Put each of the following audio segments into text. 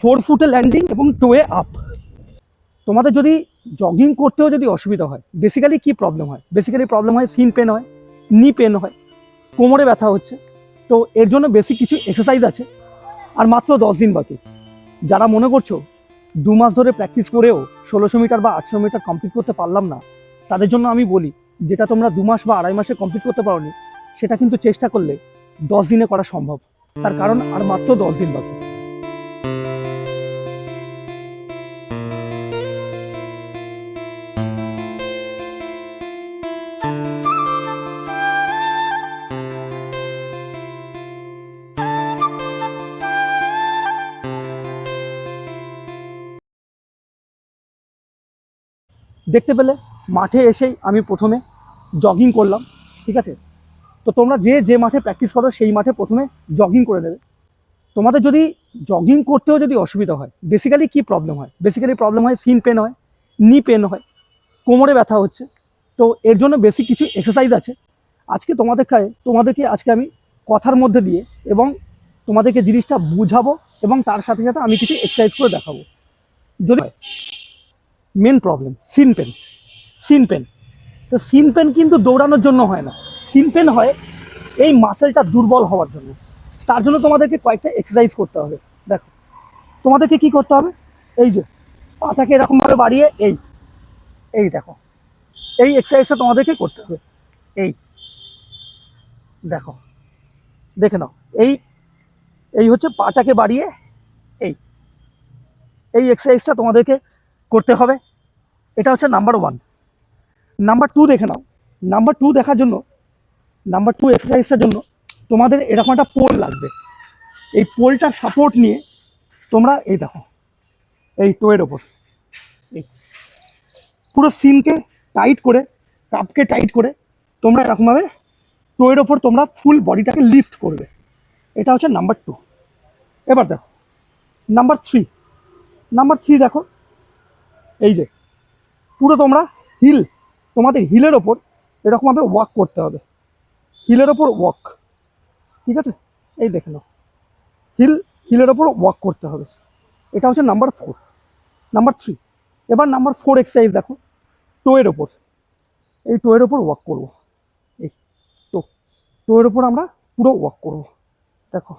Four ফুটে landing এবং টোয়ে up তোমাদের যদি জগিং করতেও যদি অসুবিধা হয় বেসিক্যালি কি প্রবলেম হয়? বেসিক্যালি প্রবলেম হয় সিন পেন হয় নি পেন হয়, কোমরে ব্যথা হচ্ছে। তো এর জন্য বেসিক কিছু এক্সারসাইজ আছে। আর মাত্র দশ দিন বাকি। যারা মনে করছ দু মাস ধরে প্র্যাকটিস করেও ষোলোশো মিটার বা আটশো মিটার কমপ্লিট করতে পারলাম না, তাদের জন্য আমি বলি, যেটা তোমরা দু মাস বা আড়াই মাসে কমপ্লিট করতে পারোনি, সেটা কিন্তু চেষ্টা করলে দশ দিনে করা সম্ভব। তার কারণ আর মাত্র দশ দিন বাকি। দেখতে পেলে মাঠে এসেই আমি প্রথমে জগিং করলাম, ঠিক আছে? তো তোমরা যে যে মাঠে প্র্যাকটিস করো সেই মাঠে প্রথমে জগিং করে দেবে তোমাদের যদি জগিং করতেও যদি অসুবিধা হয় বেসিক্যালি কি প্রবলেম হয়? বেসিক্যালি প্রবলেম হয় সিন পেন হয় নি পেন হয়, কোমরে ব্যথা হচ্ছে। তো এর জন্য বেশি কিছু এক্সারসাইজ আছে। আজকে তোমাদের তোমাদেরকে আজকে আমি কথার মধ্যে দিয়ে এবং তোমাদেরকে জিনিসটা বুঝাবো এবং তার সাথে সাথে আমি কিছু এক্সারসাইজ করে দেখাবো। যদি main problem shin pain shin pain তো সিন পেন কিন্তু দৌড়ানোর জন্য হয় না। সিন পেন হয় এই মাসেলটা দুর্বল হওয়ার জন্য। তার জন্য তোমাদেরকে কয়েকটা এক্সারসাইজ করতে হবে। দেখো, তোমাদেরকে কি করতে হবে? এই যে, পাটাকে এরকমভাবে বাড়িয়ে এই এই দেখো, এই এক্সারসাইজটা তোমাদেরকে করতে হবে। এই, দেখো, দেখে নাও, এই এই হচ্ছে পাটাকে বাড়িয়ে এই এই এক্সারসাইজটা তোমাদেরকে করতে হবে। এটা হচ্ছে নাম্বার ওয়ান নাম্বার টু দেখে নাও। নাম্বার টু দেখার জন্য নাম্বার টু এক্সারসাইজটার জন্য তোমাদের এরকম একটা পোল লাগবে। এই পোলটার সাপোর্ট নিয়ে তোমরা এই দেখো, এই টোয়ের ওপর। এই পুরো সিনকে টাইট করে কাপকে টাইট করে তোমরা এরকমভাবে টোয়ের ওপর তোমরা ফুল বডিটাকে লিফট করবে। এটা হচ্ছে নাম্বার টু এবার দেখো নাম্বার থ্রি নাম্বার থ্রি দেখো এই যে, পুরো তোমরা হিল তোমাদের হিলের ওপর এরকমভাবে ওয়াক করতে হবে। হিলের ওপর ওয়াক ঠিক আছে? এই দেখে নাও। হিল হিলের ওপর ওয়াক করতে হবে। এটা হচ্ছে নাম্বার ফোর নাম্বার থ্রি এবার নাম্বার ফোর এক্সারসাইজ দেখো টোয়ের ওপর। এই টোয়ের ওপর ওয়াক করব। এই টো টোয়ের ওপর আমরা পুরো ওয়াক করব। দেখো,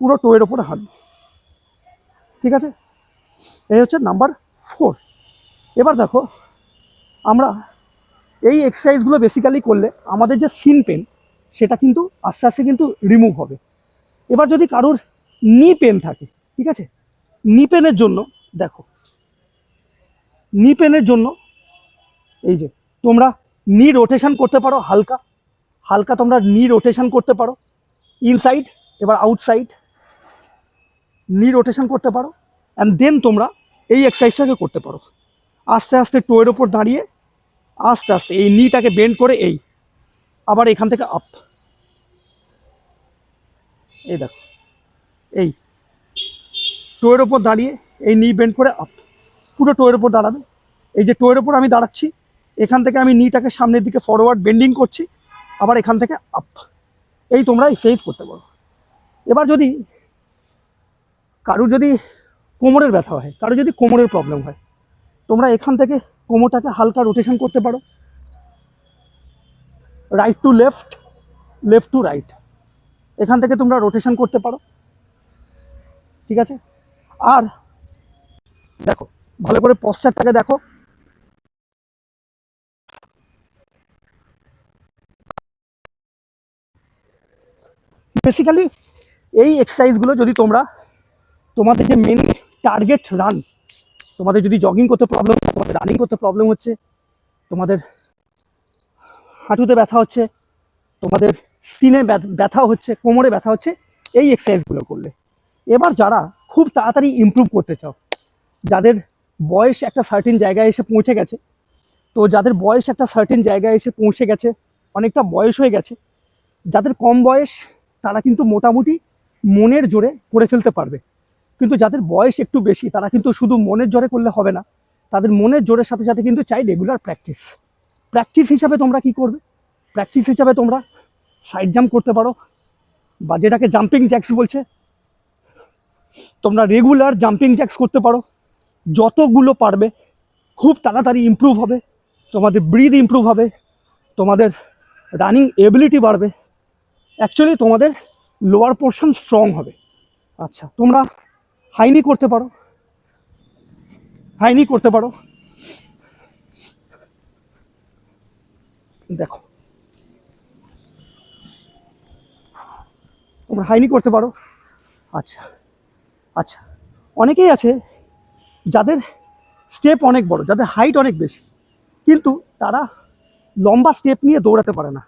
পুরো টোয়ের ওপর হাঁটবো। ঠিক আছে? এই হচ্ছে নাম্বার ফোর এবার দেখো, আমরা এই এক্সারসাইজগুলো বেসিক্যালি করলে আমাদের যে সিন পেন সেটা কিন্তু আস্তে আস্তে কিন্তু রিমুভ হবে। এবার যদি কারোর নি পেন থাকে, ঠিক আছে? নি পেনের জন্য, দেখো নি পেনের জন্য, এই যে, তোমরা নি রোটেশন করতে পারো হালকা হালকা তোমরা নি রোটেশন করতে পারো ইনসাইড এবার আউটসাইড নি রোটেশন করতে পারো অ্যান্ড দেন তোমরা এই এক্সারসাইজটাকে করতে পারো। আস্তে আস্তে টোয়ের ওপর দাঁড়িয়ে আস্তে আস্তে এই নিটাকে বেন্ড করে এই, আবার এখান থেকে আপ। এই দেখো, এই, টোয়ের ওপর দাঁড়িয়ে এই নি বেন্ড করে আপ। পুরো টোয়ের ওপর দাঁড়াবে। এই যে টোয়ের ওপর আমি দাঁড়াচ্ছি, এখান থেকে আমি নিটাকে সামনের দিকে ফরওয়ার্ড বেন্ডিং করছি, আবার এখান থেকে আপ এই তোমরা এক্সারসাইজ করতে পারো। এবার যদি কারুর যদি কোমরের ব্যথা হয় কারও যদি কোমরের প্রবলেম হয় তোমরা এখান থেকে কোমরটাকে হালকা রোটেশন করতে পারো। Right to left left to right এখান থেকে তোমরা রোটেশন করতে পারো। ঠিক আছে? আর দেখো, ভালো করে পশ্চারটাকে দেখো। বেসিক্যালি এই এক্সারসাইজগুলো যদি তোমরা তোমাদের যে মেন টার্গেট রান তোমাদের যদি জগিং করতে প্রবলেম তোমাদের রানিং করতে প্রবলেম হচ্ছে, তোমাদের হাঁটুতে ব্যথা হচ্ছে, তোমাদের সিনে ব্যথা হচ্ছে, কোমরে ব্যথা হচ্ছে, এই এক্সারসাইজগুলো করলে। এবার যারা খুব তাড়াতাড়ি ইমপ্রুভ করতে চাও, যাদের বয়স একটা সার্টিন জায়গায় এসে পৌঁছে গেছে, তো যাদের বয়স একটা সার্টেন জায়গায় এসে পৌঁছে গেছে, অনেকটা বয়স হয়ে গেছে, যাদের কম বয়স, তারা কিন্তু মোটামুটি মনের জোরে করে ফেলতে পারবে। কিন্তু যাদের বয়স একটু বেশি, তারা কিন্তু শুধু মনের জোরে করলে হবে না। তাদের মনের জোরের সাথে সাথে কিন্তু চাই রেগুলার প্র্যাকটিস প্র্যাকটিস হিসাবে তোমরা কি করবে? প্র্যাকটিস হিসাবে তোমরা সাইড জাম্প করতে পারো, বা যেটাকে জাম্পিং জ্যাক্স বলছে, তোমরা রেগুলার জাম্পিং জ্যাক্স করতে পারো। যতগুলো পারবে, খুব তাড়াতাড়ি ইমপ্রুভ হবে, তোমাদের ব্রিথ ইমপ্রুভ হবে, তোমাদের রানিং এবিলিটি বাড়বে। অ্যাকচুয়ালি তোমাদের লোয়ার পোর্শন স্ট্রং হবে। আচ্ছা তোমরা হাইনি করতে পারো। হাইনি করতে পারো। দেখো। তোমরা হাইনি করতে পারো। আচ্ছা আচ্ছা। অনেকেই আছে যাদের স্টেপ অনেক বড়, যাদের হাইট অনেক বেশি, কিন্তু তারা লম্বা স্টেপ নিয়ে দৌড়াতে পারে না।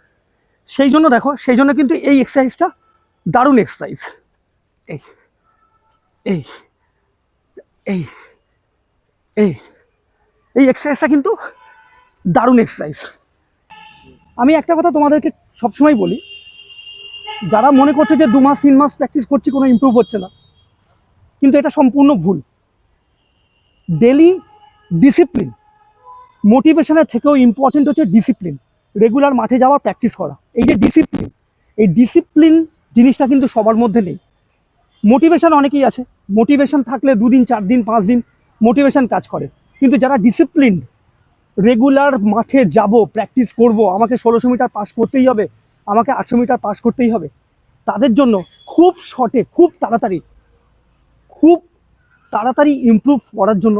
সেই জন্য দেখো, সেই জন্য কিন্তু এই এক্সারসাইজটা দারুণ এক্সারসাইজ এই। এই এই এই এই এক্সারসাইজটা কিন্তু দারুণ এক্সারসাইজ আমি একটা কথা তোমাদেরকে সবসময় বলি, যারা মনে করছে যে দু মাস, তিন মাস প্র্যাকটিস করছি, কোনো ইমপ্রুভ হচ্ছে না। কিন্তু এটা সম্পূর্ণ ভুল। ডেলি ডিসিপ্লিন মোটিভেশনের থেকেও ইম্পর্টেন্ট হচ্ছে ডিসিপ্লিন রেগুলার মাঠে যাওয়া প্র্যাকটিস করা। এই যে ডিসিপ্লিন এই ডিসিপ্লিন জিনিসটা কিন্তু সবার মধ্যে নেই। মোটিভেশন অনেকেই আছে। মোটিভেশন থাকলে দুদিন চার দিন পাঁচ দিন মোটিভেশন কাজ করে। কিন্তু যারা ডিসিপ্লিন রেগুলার মাঠে যাব প্র্যাকটিস করব, আমাকে ষোলোশো মিটার পাস করতেই হবে, আমাকে আটশো মিটার পাস করতেই হবে, তাদের জন্য খুব শর্টে খুব তাড়াতাড়ি খুব তাড়াতাড়ি ইমপ্রুভ করার জন্য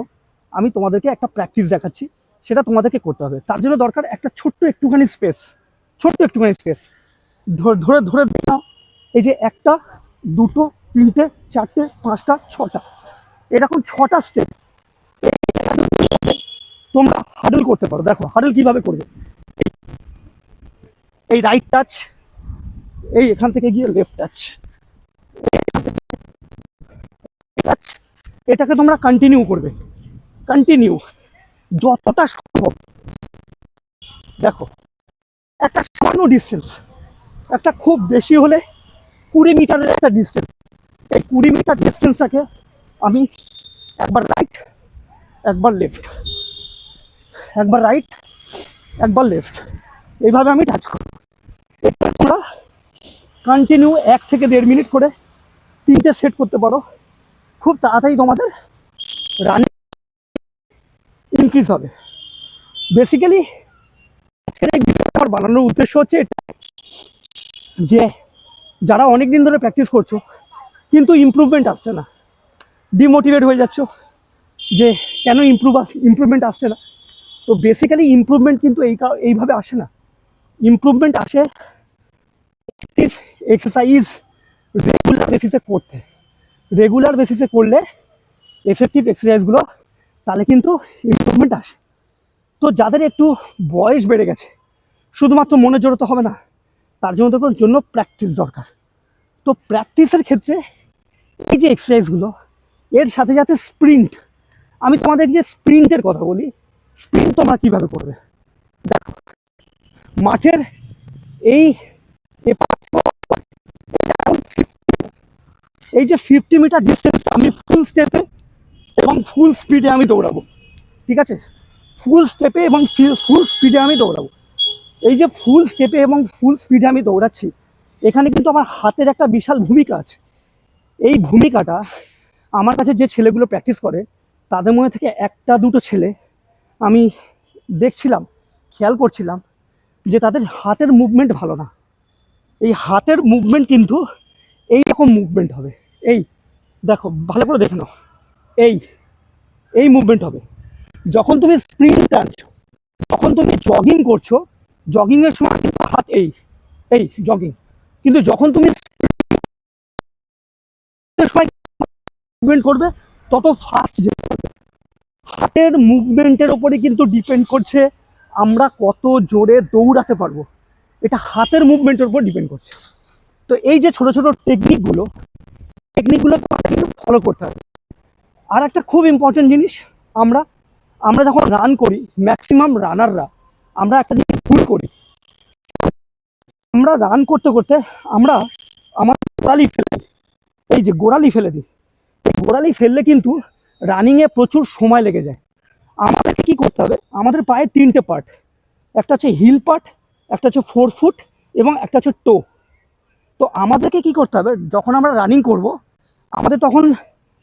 আমি তোমাদেরকে একটা প্র্যাকটিস দেখাচ্ছি। সেটা তোমাদেরকে করতে হবে। তার জন্য দরকার একটা ছোট্ট একটুখানি স্পেস ছোট্ট একটুখানি স্পেস ধরে ধরে ধরে নাও, এই যে একটা, দুটো তিনটে, চারটে, পাঁচটা, ছটা। এরকম ছটা স্টেপ তোমরা হাডল করতে পারো। দেখো হাডল কীভাবে করবে? এই- রাইট টাচ এই এখান থেকে গিয়ে লেফট টাচ টাচ এটাকে তোমরা কন্টিনিউ করবে। কন্টিনিউ যতটা সম্ভব। দেখো, একটা সামান্য ডিস্টেন্স একটা খুব বেশি হলে কুড়ি মিটারের একটা ডিস্টেন্স এই কুড়ি মিটার ডিস্টেন্সটাকে আমি একবার রাইট একবার লেফট একবার রাইট একবার লেফট এইভাবে আমি টাচ করব এটা তোমরা কন্টিনিউ এক থেকে দেড় মিনিট করে তিনটে সেট করতে পারো। খুব তাড়াতাড়ি তোমাদের রানিং ইনক্রিজ হবে। বেসিক্যালি আজকের এই আমার বানানোর উদ্দেশ্য হচ্ছে এটা যে যারা অনেক দিন ধরে প্র্যাকটিস করছ কিন্তু ইমপ্রুভমেন্ট আসছে না। ডিমোটিভেট হয়ে যাচ্ছ যে কেন ইমপ্রুভ আস ইমপ্রুভমেন্ট আসছে না। তো বেসিক্যালি ইমপ্রুভমেন্ট কিন্তু এই এইভাবে আসে না। ইমপ্রুভমেন্ট আসে এক্সারসাইজ রেগুলার বেসিসে করতে। রেগুলার বেসিসে করলে এফেক্টিভ এক্সারসাইজগুলো তাহলে কিন্তু ইম্প্রুভমেন্ট আসে। তো যাদের একটু বয়স বেড়ে গেছে, শুধুমাত্র মনে জড়াতে হবে না, তার জন্য তো জন্য প্র্যাকটিস দরকার। তো প্র্যাকটিসের ক্ষেত্রে এই যে এক্সারসাইজগুলো এর সাথে সাথে স্প্রিন্ট আমি তোমাদের যে স্প্রিন্টের কথা বলি স্প্রিন্ট তোমরা কীভাবে করবে? দেখো মাঠের এই এপাশ ওপাশ, এটা এখন 50 এই যে ফিফটি মিটার ডিস্টেন্স আমি ফুল স্টেপে এবং ফুল স্পিডে আমি দৌড়াবো। ঠিক আছে? ফুল স্টেপে এবং ফুল স্পিডে আমি দৌড়াবো। এই যে ফুল স্টেপে এবং ফুল স্পিডে আমি দৌড়াচ্ছি এখানে কিন্তু আমার হাতের একটা বিশাল ভূমিকা আছে। এই ভূমিকাটা আমার কাছে যে ছেলেগুলো প্র্যাকটিস করে, তাদের মধ্যে থেকে একটা দুটো ছেলে আমি দেখছিলাম, খেয়াল করছিলাম যে তাদের হাতের মুভমেন্ট ভালো না। এই হাতের মুভমেন্ট কিন্তু এই রকম মুভমেন্ট হবে। এই দেখো, ভালো করে দেখে নাও। এই এই মুভমেন্ট হবে। যখন তুমি স্প্রিন্ট টানছো, যখন তুমি জগিং করছ জগিংয়ের সময় কিন্তু হাত, এই এই জগিং কিন্তু যখন তুমি মুভমেন্ট করবে, তত ফাস্ট যেতে হাতের মুভমেন্টের ওপরে কিন্তু ডিপেন্ড করছে আমরা কত জোরে দৌড়াতে পারব। এটা হাতের মুভমেন্টের উপর ডিপেন্ড করছে। তো এই যে ছোট ছোট টেকনিকগুলো টেকনিকগুলো কিন্তু ফলো করতে হবে। আর একটা খুব ইম্পর্টেন্ট জিনিস, আমরা আমরা যখন রান করি ম্যাক্সিমাম রানাররা আমরা একটা জিনিস ভুল করি। আমরা রান করতে করতে আমরা আমার গোড়ালি ফেলে এই যে গোড়ালি ফেলে দিই। এই গোড়ালি ফেললে কিন্তু রানিংয়ে প্রচুর সময় লেগে যায়। আমাদেরকে কি করতে হবে? আমাদের পায়ে তিনটে পার্ট একটা হচ্ছে হিল পার্ট একটা হচ্ছে ফোর ফুট এবং একটা হচ্ছে টো তো আমাদেরকে কি করতে হবে? যখন আমরা রানিং করব, আমাদের তখন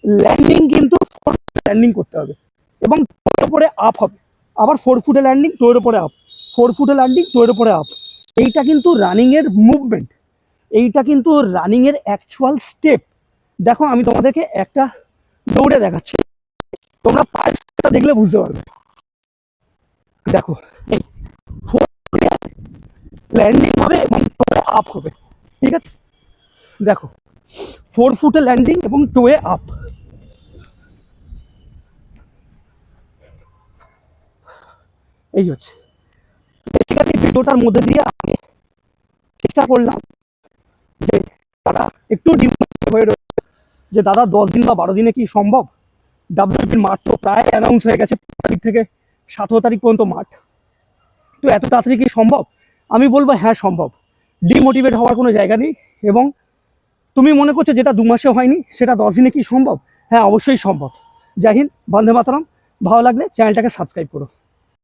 ল্যান্ডিং কিন্তু ফোর ল্যান্ডিং করতে হবে এবং টোয়ের ওপরে আপ হবে। আবার ফোর ফুটে ল্যান্ডিং টোয়ের ওপরে আপ ফোর ফুটে ল্যান্ডিং টোয়ের ওপরে আপ এইটা কিন্তু রানিংয়ের মুভমেন্ট এইটা কিন্তু রানিংয়ের অ্যাকচুয়াল স্টেপ দেখো, আমি তোমাদেরকে একটা দৌড়ে দেখাচ্ছি। তোমরা পায়েটা দেখলে বুঝতে পারবে। দেখো, এই ল্যান্ডিং হবে এবং টোয়ে আপ হবে। ঠিক আছে? দেখো ফোর ফুটে ল্যান্ডিং এবং টোয়ে আপ এই হচ্ছে। বেসিক্যালি ভিডিওটার মধ্যে দিয়ে আমি চেষ্টা করলাম যে তারা একটু ডিমোটিভ হয়ে রয়েছে। যে দাদা, দশ দিন বা বারো দিনে কি সম্ভব? ডাব্লিউপির মাঠ তো প্রায় অ্যানাউন্স হয়ে গেছে তারিখ থেকে, সতেরো তারিখ পর্যন্ত মাঠ। তো এত তাড়াতাড়ি কি সম্ভব? আমি বলব হ্যাঁ সম্ভব। ডিমোটিভেট হওয়ার কোনো জায়গা নেই এবং তুমি মনে করছ যেটা দু মাসে হয়নি, সেটা দশ দিনে কি সম্ভব? হ্যাঁ অবশ্যই সম্ভব। জয় হিন্দ, বন্দে মাতরম। ভালো লাগলে চ্যানেলটাকে সাবস্ক্রাইব করো।